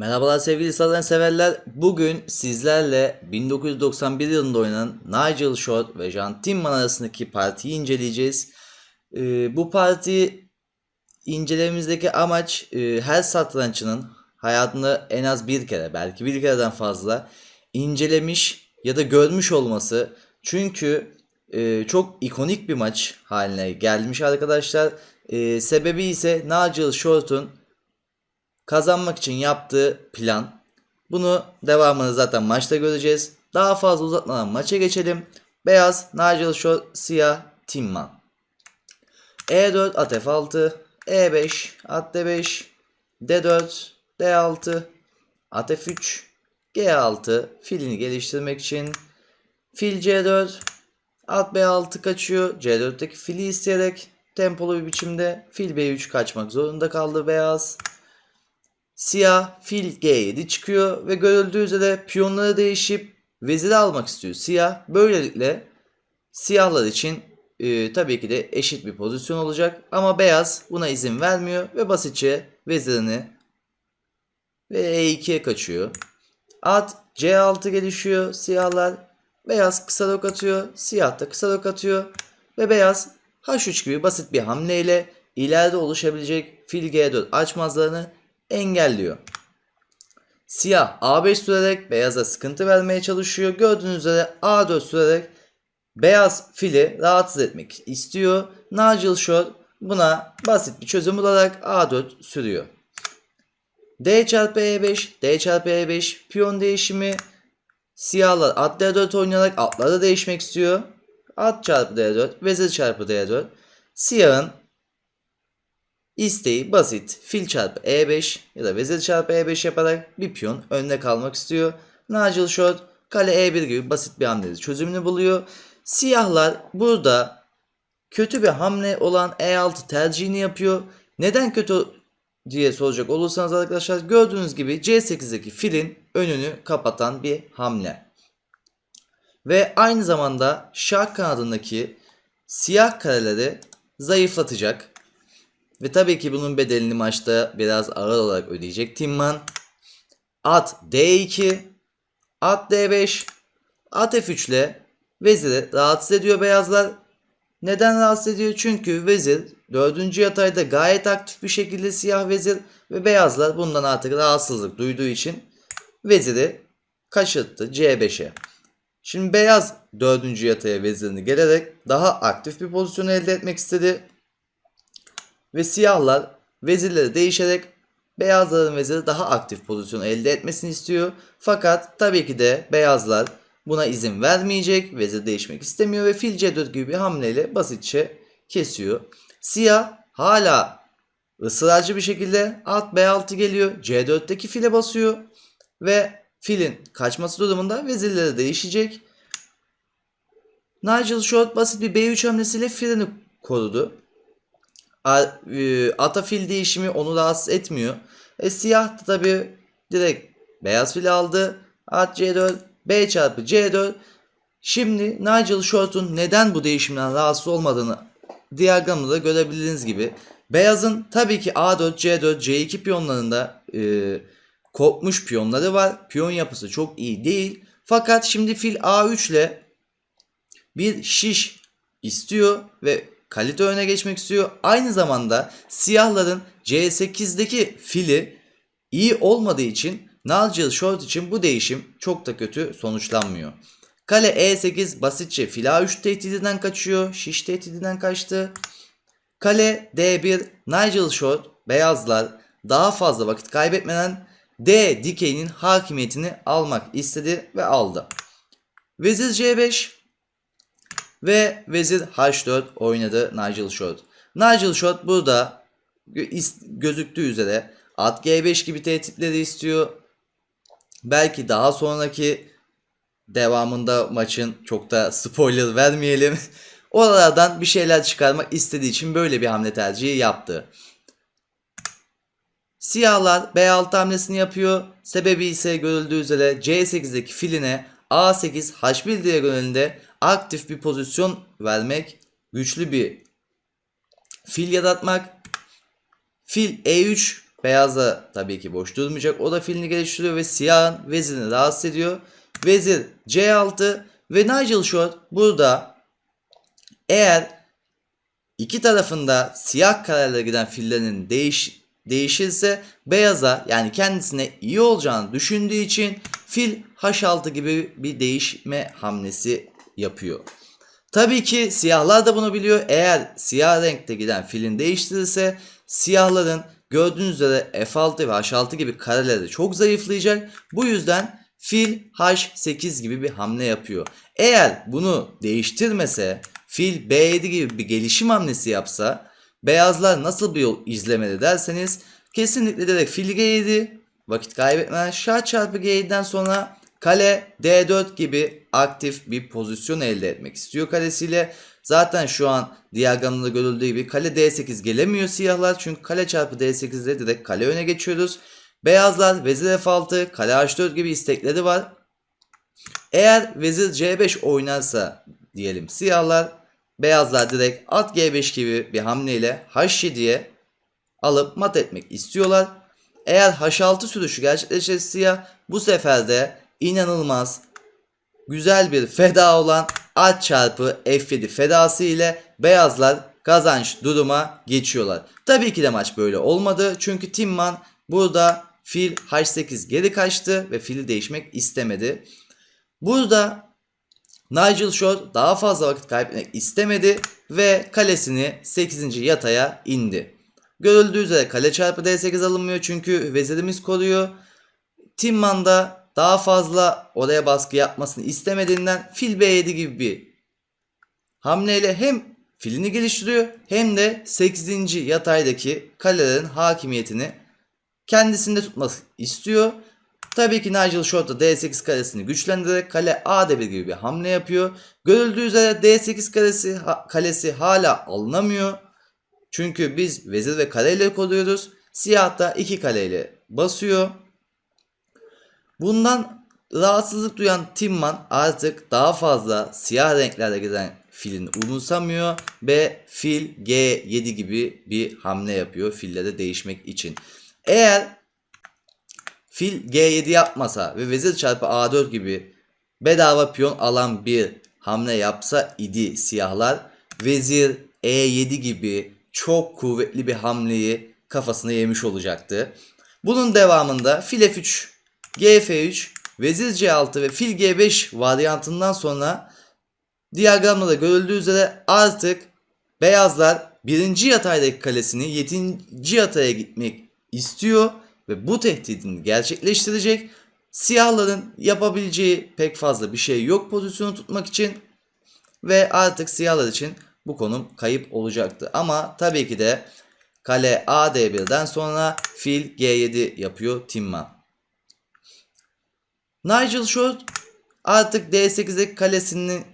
Merhabalar sevgili satranç severler. Bugün sizlerle 1991 yılında oynanan Nigel Short ve Jean Timman arasındaki partiyi inceleyeceğiz. Ee, bu parti incelememizdeki amaç e, her satranççının hayatında en az bir kere belki bir kereden fazla incelemiş ya da görmüş olması. Çünkü e, çok ikonik bir maç haline gelmiş arkadaşlar. E, sebebi ise Nigel Short'un kazanmak için yaptığı plan. Bunu devamını zaten maçta göreceğiz. Daha fazla uzatmadan maça geçelim. Beyaz, Nigel Short, siyah, Timman. E4, at F6, E5, at D5, D4, D6, at F3, G6 filini geliştirmek için fil C4, at B6 kaçıyor. C4'teki fili isteyerek tempolu bir biçimde fil B3 kaçmak zorunda kaldı beyaz. Siyah fil G7 çıkıyor ve görüldüğü üzere piyonları değişip veziri almak istiyor siyah. Böylelikle siyahlar için e, tabii ki de eşit bir pozisyon olacak ama beyaz buna izin vermiyor ve basitçe vezirini ve E2'ye kaçıyor. At C6 gelişiyor siyahlar. Beyaz kısa rok atıyor. Siyah da kısa rok atıyor. Ve beyaz H3 gibi basit bir hamleyle ileride oluşabilecek fil G4 açmazlarını engelliyor. Siyah A5 sürerek beyaza sıkıntı vermeye çalışıyor. Gördüğünüz üzere A4 sürerek beyaz fili rahatsız etmek istiyor. Nigel Short buna basit bir çözüm bularak A4 sürüyor. D çarpı E5, D çarpı E5 piyon değişimi. Siyahlar at D4 oynayarak atları değişmek istiyor. At çarpı D4, vezir çarpı D4. Siyahın isteği basit. Fil çarpı E5 ya da vezir çarpı E5 yaparak bir piyon önde kalmak istiyor. Nigel Short kale E1 gibi basit bir hamlede çözümünü buluyor. Siyahlar burada kötü bir hamle olan E6 tercihini yapıyor. Neden kötü diye soracak olursanız arkadaşlar gördüğünüz gibi C8'deki filin önünü kapatan bir hamle. Ve aynı zamanda şah kanadındaki siyah kareleri zayıflatacak. Ve tabii ki bunun bedelini maçta biraz ağır olarak ödeyecek Timman. At D2, at D5, at F3 ile veziri rahatsız ediyor beyazlar. Neden rahatsız ediyor? Çünkü vezir 4. yatayda gayet aktif bir şekilde siyah vezir ve beyazlar bundan artık rahatsızlık duyduğu için veziri kaçırttı C5'e. Şimdi beyaz 4. yataya vezirini gelerek daha aktif bir pozisyon elde etmek istedi. Ve siyahlar vezirleri değişerek beyazların veziri daha aktif pozisyon elde etmesini istiyor. Fakat tabii ki de beyazlar buna izin vermeyecek. Vezir değişmek istemiyor ve fil C4 gibi bir hamleyle basitçe kesiyor. Siyah hala ısrarcı bir şekilde at B6 geliyor. C4'teki file basıyor ve filin kaçması durumunda vezirleri değişecek. Nigel Short basit bir B3 hamlesiyle filini korudu. E, Ata fil değişimi onu rahatsız etmiyor. E, siyah da tabi direkt beyaz fil aldı. At C4, B çarpı C4. Şimdi Nigel Short'un neden bu değişimden rahatsız olmadığını diyagramda da görebildiğiniz gibi. Beyazın tabii ki A4, C4, C2 piyonlarında e, kopmuş piyonları var. Piyon yapısı çok iyi değil. Fakat şimdi fil A3 ile bir şiş istiyor ve kalite öne geçmek istiyor. Aynı zamanda siyahların C8'deki fili iyi olmadığı için Nigel Short için bu değişim çok da kötü sonuçlanmıyor. Kale E8 basitçe fil A3 tehdidinden kaçıyor. Şiş tehdidinden kaçtı. Kale D1 Nigel Short beyazlar daha fazla vakit kaybetmeden D dikeyinin hakimiyetini almak istedi ve aldı. Vezir C5 ve vezir H4 oynadı Nigel Short. Nigel Short burada gö- gözüktüğü üzere at G5 gibi tehditleri istiyor. Belki daha sonraki devamında maçın çok da spoiler vermeyelim. Oralardan bir şeyler çıkarmak istediği için böyle bir hamle tercihi yaptı. Siyahlar B6 hamlesini yapıyor. Sebebi ise görüldüğü üzere C8'deki filine A8 H1 diagonalinde aktif bir pozisyon vermek, güçlü bir fil yaratmak. Fil E3 Beyaz da tabii ki boş durmayacak. O da filini geliştiriyor ve siyahın vezirini rahatsız ediyor. Vezir C6 ve Nigel Short burada eğer iki tarafında siyah kararlara giden fillerinin değiş, değişirse beyaza yani kendisine iyi olacağını düşündüğü için fil H6 gibi bir değişme hamlesi yapıyor. Tabii ki siyahlar da bunu biliyor. Eğer siyah renkte giden filin değiştirirse siyahların gördüğünüz üzere F6 ve H6 gibi kareleri çok zayıflayacak. Bu yüzden fil H8 gibi bir hamle yapıyor. Eğer bunu değiştirmese fil B7 gibi bir gelişim hamlesi yapsa beyazlar nasıl bir yol izlemeli derseniz kesinlikle direkt fil G7 vakit kaybetmeden şah çarpı G7'den sonra kale D4 gibi aktif bir pozisyon elde etmek istiyor kalesiyle. Zaten şu an diyagramda görüldüğü gibi kale D8 gelemiyor siyahlar. Çünkü kale çarpı D8'de direkt kale öne geçiyoruz. Beyazlar vezir F6, kale H4 gibi istekleri var. Eğer vezir C5 oynarsa diyelim siyahlar, beyazlar direkt at G5 gibi bir hamleyle H7'ye alıp mat etmek istiyorlar. Eğer H6 sürüşü gerçekleşirse siyah bu sefer de inanılmaz güzel bir feda olan at çarpı F7 fedası ile beyazlar kazanç duruma geçiyorlar. Tabii ki de maç böyle olmadı. Çünkü Timman burada fil H8 geri kaçtı ve fili değişmek istemedi. Burada Nigel Short daha fazla vakit kaybetmek istemedi ve kalesini 8. yataya indi. Görüldüğü üzere kale çarpı D8 alınmıyor çünkü vezirimiz koruyor. Timman da daha fazla oraya baskı yapmasını istemediğinden fil B7 gibi bir hamleyle hem filini geliştiriyor hem de 8. yataydaki kalelerin hakimiyetini kendisinde tutmak istiyor. Tabii ki Nigel Short da D8 karesini güçlendirerek kale A1 gibi bir hamle yapıyor. Görüldüğü üzere D8 karesi ha, kalesi hala alınamıyor. Çünkü biz vezir ve kareyle koruyoruz. Siyah da iki kaleyle basıyor. Bundan rahatsızlık duyan Timman artık daha fazla siyah renklerde giden filin umursamıyor ve fil G7 gibi bir hamle yapıyor fillere değişmek için. Eğer fil G7 yapmasa ve vezir çarpı A4 gibi bedava piyon alan bir hamle yapsa idi siyahlar vezir E7 gibi çok kuvvetli bir hamleyi kafasına yemiş olacaktı. Bunun devamında fil F3, GF3, vezir C6 ve fil G5 varyantından sonra diyagramda da görüldüğü üzere artık beyazlar birinci yataydaki kalesini 7. yataya gitmek istiyor ve bu tehdidini gerçekleştirecek. Siyahların yapabileceği pek fazla bir şey yok pozisyonu tutmak için ve artık siyahlar için bu konum kayıp olacaktı. Ama tabii ki de kale A D1'den sonra fil G7 yapıyor Timman. Nigel Short artık D8'deki kalesinin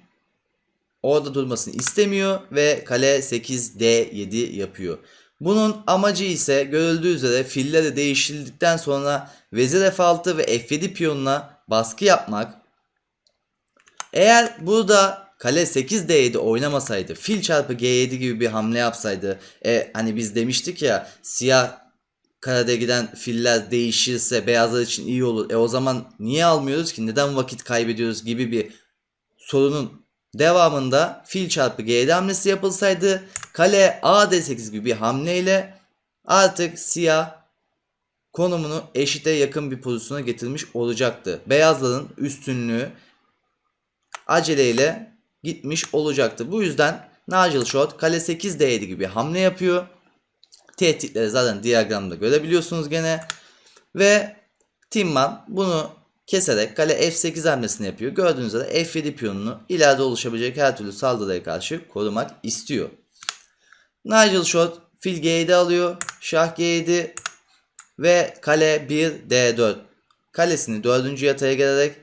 orada durmasını istemiyor ve kale 8 D7 yapıyor. Bunun amacı ise görüldüğü üzere filleri değiştirildikten sonra vezir F6 ve F7 piyonuna baskı yapmak. Eğer burada kale 8 D7 oynamasaydı fil çarpı G7 gibi bir hamle yapsaydı e, hani biz demiştik ya siyah karede giden filler değişirse beyazlar için iyi olur. E o zaman niye almıyoruz ki neden vakit kaybediyoruz gibi bir sorunun devamında fil çarpı G7 hamlesi yapılsaydı kale A D8 gibi bir hamleyle artık siyah konumunu eşite yakın bir pozisyona getirmiş olacaktı. Beyazların üstünlüğü aceleyle gitmiş olacaktı. Bu yüzden Nigel Short kale 8 D7 gibi hamle yapıyor. Tehditleri zaten diyagramda görebiliyorsunuz gene. Ve Timman bunu keserek kale F8 hamlesini yapıyor. Gördüğünüz üzere F7 piyonunu ileride oluşabilecek her türlü saldırıya karşı korumak istiyor. Nigel Short fil G7 alıyor. Şah G7 ve kale 1 D4. Kalesini 4. yataya gelerek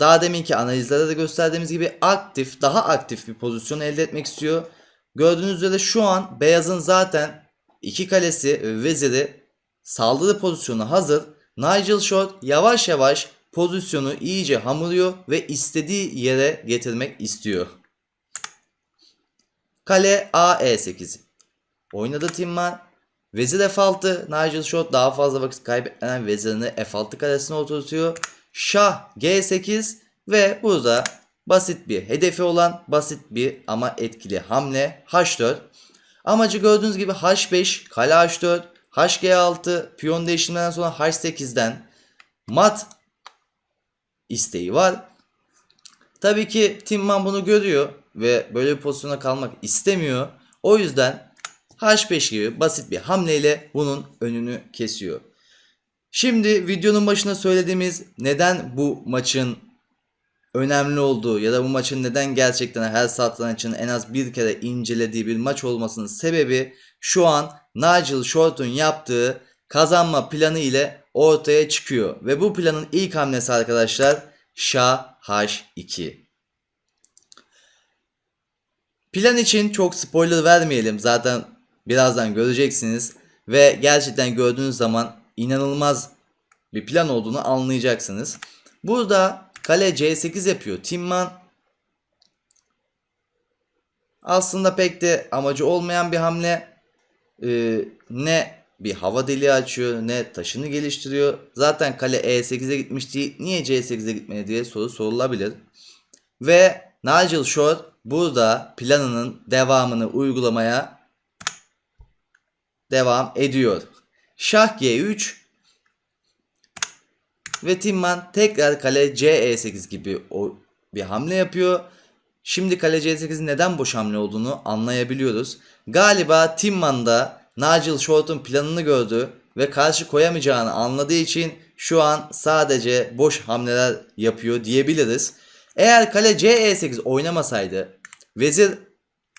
daha deminki analizlerde de gösterdiğimiz gibi aktif, daha aktif bir pozisyon elde etmek istiyor. Gördüğünüz üzere şu an beyazın zaten iki kalesi ve veziri saldırı pozisyonu hazır. Nigel Short yavaş yavaş pozisyonu iyice hamurluyor ve istediği yere getirmek istiyor. Kale A E8. Oynadı Timman. Vezir F6. Nigel Short daha fazla vakit kaybetmeden vezirini F6 karesine oturtuyor. Şah G8 ve burada basit bir hedefi olan basit bir ama etkili hamle H4. Amacı gördüğünüz gibi H5, kale H4, HG6, piyon değiştirmeden sonra H8'den mat isteği var. Tabii ki Timman bunu görüyor ve böyle bir pozisyona kalmak istemiyor. O yüzden H5 gibi basit bir hamleyle bunun önünü kesiyor. Şimdi videonun başında söylediğimiz neden bu maçın önemli olduğu ya da bu maçın neden gerçekten her satrançın en az bir kere incelediği bir maç olmasının sebebi şu an Nigel Short'un yaptığı kazanma planı ile ortaya çıkıyor. Ve bu planın ilk hamlesi arkadaşlar Şah H2. Plan için çok spoiler vermeyelim. Zaten birazdan göreceksiniz. Ve gerçekten gördüğünüz zaman inanılmaz bir plan olduğunu anlayacaksınız. Burada kale C8 yapıyor. Timman aslında pek de amacı olmayan bir hamle. Ee, ne bir hava deliği açıyor ne taşını geliştiriyor. Zaten kale E8'e gitmiş değil. Niye C8'e gitmedi diye soru sorulabilir. Ve Nigel Short burada planının devamını uygulamaya devam ediyor. Şah G3 ve Timman tekrar kale C8 gibi o bir hamle yapıyor. Şimdi kale C8'in neden boş hamle olduğunu anlayabiliyoruz. Galiba Timman da Nigel Short'un planını gördü ve karşı koyamayacağını anladığı için şu an sadece boş hamleler yapıyor diyebiliriz. Eğer kale C8 oynamasaydı vezir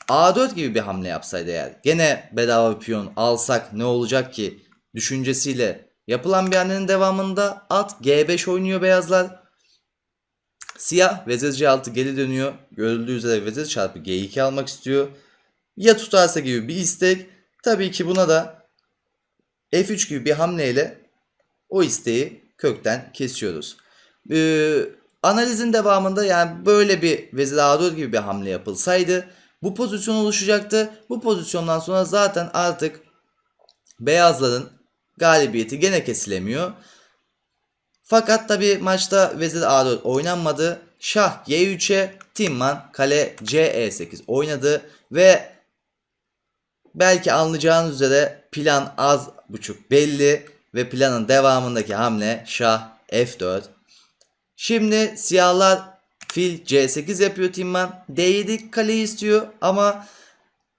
A4 gibi bir hamle yapsaydı eğer gene bedava piyon alsak ne olacak ki düşüncesiyle yapılan bir hamlenin devamında at G5 oynuyor beyazlar. Siyah vezir C6 geri dönüyor. Görüldüğü üzere vezir çarpı G2 almak istiyor. Ya tutarsa gibi bir istek. Tabii ki buna da F3 gibi bir hamleyle o isteği kökten kesiyoruz. Ee, analizin devamında yani böyle bir vezir A4 gibi bir hamle yapılsaydı bu pozisyon oluşacaktı. Bu pozisyondan sonra zaten artık beyazların galibiyeti gene kesilemiyor. Fakat tabi maçta vezir A4 oynanmadı. Şah G3'e Timman kale CE8 oynadı ve belki anlayacağınız üzere plan az buçuk belli ve planın devamındaki hamle Şah F4. Şimdi siyahlar fil C8 yapıyor Timman. D7 kaleyi istiyor ama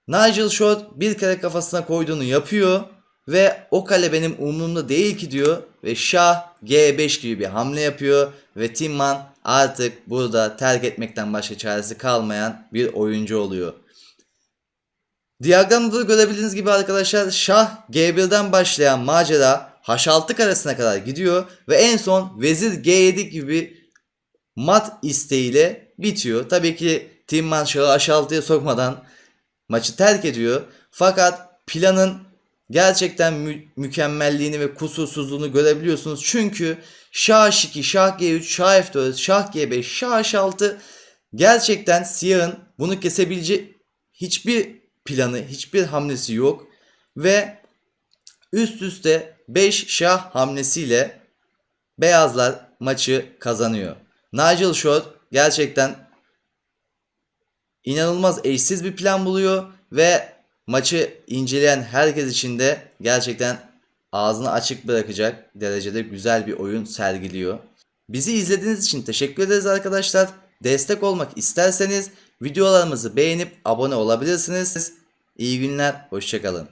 Nigel Short bir kere kafasına koyduğunu yapıyor. Ve o kale benim umurumda değil ki diyor. Ve Şah G5 gibi bir hamle yapıyor. Ve Timman artık burada terk etmekten başka çaresi kalmayan bir oyuncu oluyor. Diyagramda da görebildiğiniz gibi arkadaşlar Şah G1'den başlayan macera H6 karesine kadar gidiyor. Ve en son Vezir G7 gibi mat isteğiyle bitiyor. Tabii ki Timman Şah'ı H6'ya sokmadan maçı terk ediyor. Fakat planın gerçekten mü- mükemmelliğini ve kusursuzluğunu görebiliyorsunuz. Çünkü Şah H2, Şah G3, Şah F4, Şah G5, Şah H6 gerçekten siyahın bunu kesebilecek hiçbir planı, hiçbir hamlesi yok. Ve üst üste 5 şah hamlesiyle beyazlar maçı kazanıyor. Nigel Short gerçekten inanılmaz eşsiz bir plan buluyor ve maçı inceleyen herkes için de gerçekten ağzını açık bırakacak derecede güzel bir oyun sergiliyor. Bizi izlediğiniz için teşekkür ederiz arkadaşlar. Destek olmak isterseniz videolarımızı beğenip abone olabilirsiniz. İyi günler, hoşçakalın.